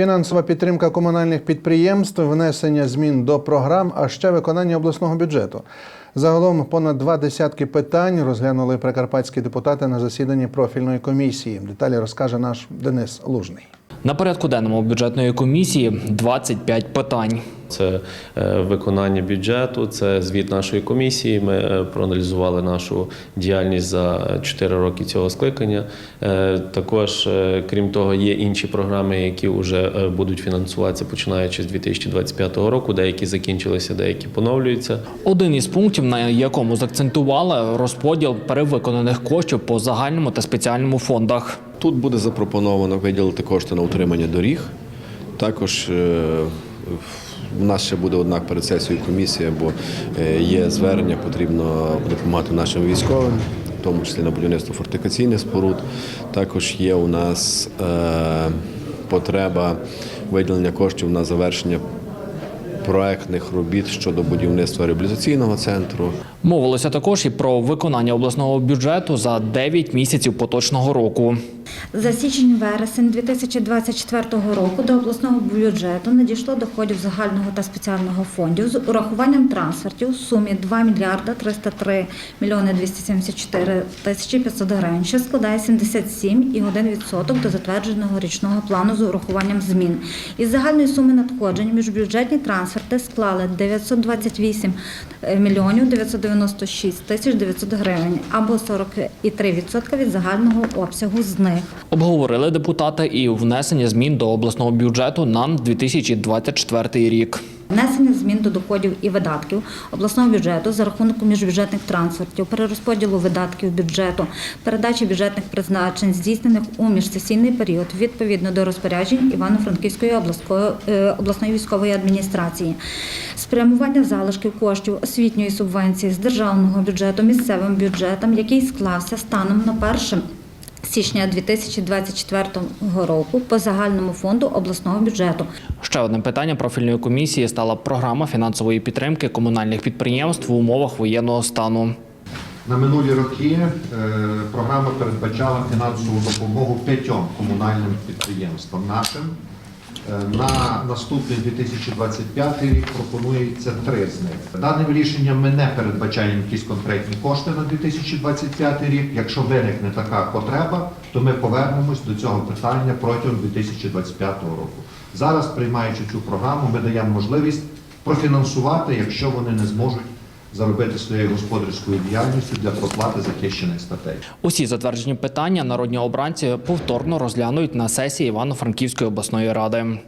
Фінансова підтримка комунальних підприємств, внесення змін до програм, а ще виконання обласного бюджету. Загалом понад два десятки питань розглянули прикарпатські депутати на засіданні профільної комісії. Деталі розкаже наш Денис Лужний. На порядку денному бюджетної комісії 25 питань. Це е, виконання бюджету, це звіт нашої комісії. Ми е, проаналізували нашу діяльність за 4 роки цього скликання. Е, Також, крім того, є інші програми, які вже будуть фінансуватися починаючи з 2025 року. Деякі закінчилися, деякі поновлюються. Один із пунктів, на якому закцентували розподіл перевиконаних коштів по загальному та спеціальному фондах. Тут буде запропоновано виділити кошти на утримання доріг. Також в нас ще буде однак перед сесією комісія, бо е, є звернення, потрібно допомагати нашим військовим, в тому числі на будівництво фортифікаційних споруд. Також є у нас е, потреба виділення коштів на завершення проектних робіт щодо будівництва реабілітаційного центру. Мовилося також і про виконання обласного бюджету за 9 місяців поточного року. За січень-вересень 2024 року до обласного бюджету надійшло доходів загального та спеціального фондів з урахуванням трансфертів у сумі 2 мільярда 303 мільйони 274 тисячі 500 гривень, що складає 77,1% до затвердженого річного плану з урахуванням змін. Із загальної суми надходжень міжбюджетні трансферти склали 928 мільйонів 996 тисяч 900 гривень або 43% від загального обсягу з них. Обговорили депутати і внесення змін до обласного бюджету на 2024 рік. Внесення змін до доходів і видатків обласного бюджету за рахунок міжбюджетних трансфертів, перерозподілу видатків бюджету, передачі бюджетних призначень, здійснених у міжсесійний період відповідно до розпоряджень Івано-Франківської е, обласної військової адміністрації, спрямування залишків коштів освітньої субвенції з державного бюджету місцевим бюджетам, який склався станом на перше січня 2024 року по загальному фонду обласного бюджету. Ще одним питанням профільної комісії стала програма фінансової підтримки комунальних підприємств в умовах воєнного стану. На минулі роки е, програма передбачала фінансову допомогу п'ятьом комунальним підприємствам нашим. Е, На наступний 2025 рік пропонується три з них. Даним рішенням ми не передбачаємо якісь конкретні кошти на 2025 рік. Якщо виникне така потреба, то ми повернемось до цього питання протягом 2025 року. Зараз, приймаючи цю програму, ми даємо можливість профінансувати, якщо вони не зможуть заробити своєю господарською діяльністю для проплати захищених статей. Усі затверджені питання народні обранці повторно розглянуть на сесії Івано-Франківської обласної ради.